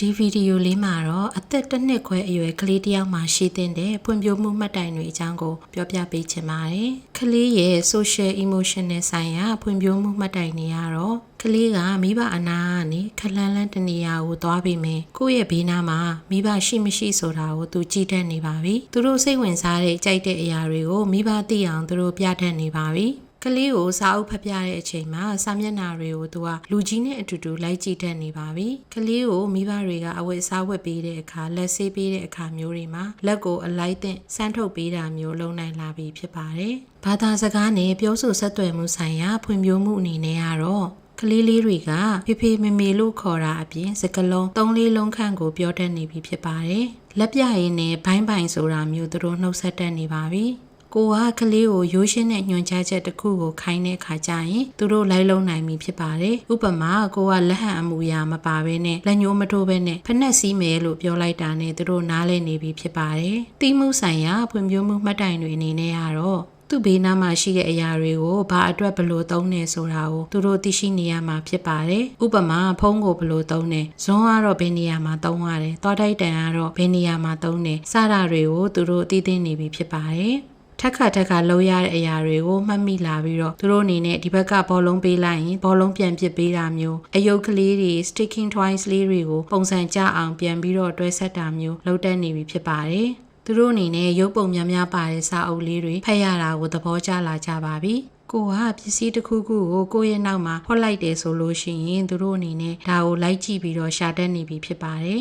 ဒီဗီဒီယိုလေးမှာတော့အသက်တစ်နှစ်ခွဲအရွယ်ကလေးတစ်ယောက်မှရှိသင့်တဲ့ဖွံ့ဖြိုးမှုမှတ်တိုင်တွေအကြောင်းကိုပြောပြပေးချင်ပါတယ်။ကလေးရဲ့ social emotional ဆိုင်ရာဖွံ့ဖြိုးမှုမှတ်တိုင်တွေကတော့ကလေးကမိဘအနာကနေခလန်းလန်းတနေရာကိုသွားပြီးမယ်။ကိုယ့်ရဲ့ဘေးနားမှာမိဘရှိမရှိဆိုတာကိုသူကြည့်တတ်နေပါပြီ။သူတို့စိတ်ဝင်စားတဲ့ကြိုက်တဲ့အရာတွေကိုမိဘသိအောင်သူတို့ပြတတ်နေပါပြီ။ ကလေးကိုစာအုပ်ဖတ်ပြတဲ့အချိန်မှာစာမျက်နှာတွေကိုသူကလူကြီးနဲ့အတူတူလိုက်ကြည့်တတ်နေပါပြီ။ကလေးကိုမိဘတွေကအဝတ်အစားဝတ်ပေးတဲ့အခါလက်ဆေးပေးတဲ့အခါမျိုးတွေမှာလက်ကိုအလိုက်တင်စမ်းထုတ်ပေးတာမျိုးလုပ်နိုင်လာပြီဖြစ်ပါတယ်။ဘာသာစကားနဲ့ပြောဆိုဆက်သွယ်မှုဆိုင်ရာဖွံ့ဖြိုးမှုအနေနဲ့ကတော့ကလေးလေးတွေကဖေဖေမေမေလို့ခေါ်တာအပြင်စကလုံး၃လေးလုံးခန့်ကိုပြောတတ်နေပြီဖြစ်ပါတယ်။လက်ပြရင်းနဲ့ဘိုင်းပိုင်ဆိုတာမျိုးသူတို့နှုတ်ဆက်တတ်နေပါပြီ။ ကိုကကလေးကိုရိုးရှင်းတဲ့ညွှန်ကြားချက်တစ်ခုကိုခိုင်းတဲ့ခါကျရင်သူတို့လိုက်လုံးနိုင်ပြီဖြစ်ပါတယ်။ဥပမာကိုကလက်ဟန်အမူအရာမပါဘဲနဲ့လက်ညှိုးမထိုးဘဲနဲ့ဖက်နှက်စီးမယ်လို့ပြောလိုက်တာနဲ့သူတို့နားလည်နေပြီဖြစ်ပါတယ်။တိမှုဆိုင်ရာဖွံ့ဖြိုးမှုမှတ်တိုင်တွေအနေနဲ့ကတော့သူ့ဘေးနားမှာရှိတဲ့အရာတွေကိုဘာအတွက်ဘလို့သုံးနေဆိုတာကိုသူတို့သိရှိနေရမှာဖြစ်ပါတယ်။ဥပမာဖုန်းကိုဘလို့သုံးနေဇွန်းကတော့ဘယ်နေရာမှာသုံးရတယ်။သွားတိုက်တန်ကတော့ဘယ်နေရာမှာသုံးနေစတာတွေကိုသူတို့သိသိနေပြီဖြစ်ပါတယ်။ ထက်ခါထက်ခါလှုပ်ရတဲ့အရာတွေကိုမှတ်မိလာပြီးတော့သူတို့အနေနဲ့ဒီဘက်ကဘောလုံးပေးလိုက်ရင်ဘောလုံးပြန်ပစ်ပေးတာမျိုးအယုတ်ကလေးတွေ sticking toys လေးတွေကိုပုံစံကျအောင်ပြန်ပြီးတော့တွဲဆက်တာမျိုးလုပ်တတ်နေပြီဖြစ်ပါတယ်သူတို့အနေနဲ့ရုပ်ပုံများများပါတဲ့စာအုပ်လေးတွေဖတ်ရတာကိုသဘောကျလာကြပါပြီကိုကပစ္စည်းတစ်ခုခုကိုကိုယ့်ရဲ့နောက်မှာဟော့လိုက်တယ်ဆိုလို့ရှိရင်သူတို့အနေနဲ့ဒါကိုလိုက်ကြည့်ပြီးတော့ရှာတတ်နေပြီဖြစ်ပါတယ်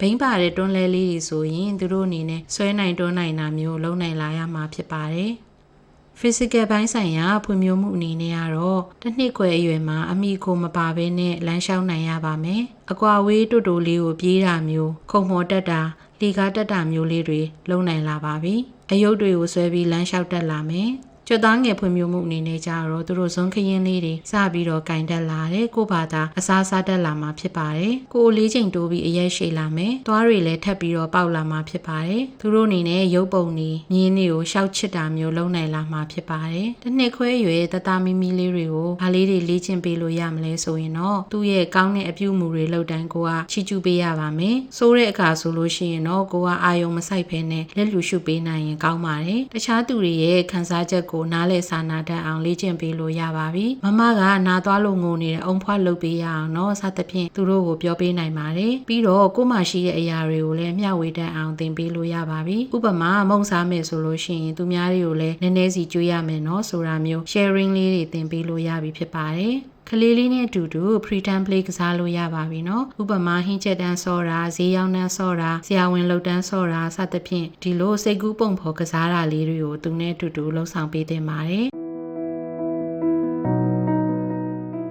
ဘိန်းပါတဲ့တွန်းလဲလေးတွေဆိုရင်သူတို့အနေနဲ့ဆွဲနိုင်တွန်းနိုင်တာမျိုးလုံးနိုင်လာရမှာဖြစ်ပါတယ်။ physical ဘိုင်းဆိုင်ရာဖွံ့ဖြိုးမှုအနေနဲ့ကတော့တစ်နှစ်ခွဲအရွယ်မှာအမိကိုမပါဘဲနဲ့လမ်းလျှောက်နိုင်ရပါမယ်။အကွာဝေးတူတူလေးကိုပြေးတာမျိုးခုံမော်တက်တာလီကားတက်တာမျိုးလေးတွေလုံနိုင်လာပါပြီ။အယုတ်တွေကိုဆွဲပြီးလမ်းလျှောက်တက်လာမယ်။ ကျွတ်သားငယ်ဖွံ့ဖြိုးမှုအနေနဲ့ကြတော့သူတို့ဇွန်ခရင်လေးတွေစပြီးတော့ကင်တက်လာတယ်ကိုဘာသာအစားစားတက်လာမှာဖြစ်ပါတယ်ကိုလေးချိန်တိုးပြီးအရက်ရှိလာမယ်သွားတွေလည်းထပ်ပြီးတော့ပေါက်လာမှာဖြစ်ပါတယ်သူတို့အနေနဲ့ရုပ်ပုံတွေမြင်းတွေကိုရှောက်ချစ်တာမျိုးလုပ်နိုင်လာမှာဖြစ်ပါတယ်တစ်နှစ်ခွဲရွယ်တသားမီမီလေးတွေကိုဗာလေးတွေလေ့ကျင့်ပေးလို့ရမလဲဆိုရင်တော့သူ့ရဲ့ကောင်းတဲ့အပြုအမူတွေလုပ်တိုင်းကိုကချီကျူးပေးရပါမယ်စိုးတဲ့အခါဆိုလို့ရှိရင်တော့ကိုကအာယုံမဆိုင်ဖဲနဲ့လက်လူရှုပေးနိုင်ရင်ကောင်းပါတယ်တခြားသူတွေရဲ့ခံစားချက်ကိုနားလဲစာနာတတ်အောင်လေ့ကျင့်ပေးလို့ရပါပြီမမကနာသွားလို့ငိုနေတဲ့အုံဖွားလုပ်ပေးရအောင်နော်စသဖြင့်သူတို့ကိုပြောပေးနိုင်ပါတယ်ပြီးတော့ကိုမှရှိတဲ့အရာတွေကိုလည်းမျှဝေတတ်အောင်သင်ပေးလို့ရပါပြီဥပမာမုံစားမယ်ဆိုလို့ရှိရင်သူများတွေကိုလည်းနည်းနည်းစီကြွေးရမယ်နော်ဆိုတာမျိုး sharing လေးတွေသင်ပေးလို့ရပြီဖြစ်ပါတယ် ကလေးလေးနဲ့အတူတူ free time play ကစားလို့ရပါပြီနော်ဥပမာဟင်းချက်တန်းစောတာဈေးရောက်နှန်းစောတာဆရာဝန်လှုပ်တန်းစောတာစသဖြင့်ဒီလိုစိတ်ကူးပုံဖော်ကစားတာလေးတွေကိုသူနဲ့အတူတူလှုပ်ဆောင်ပေးတင်ပါတယ်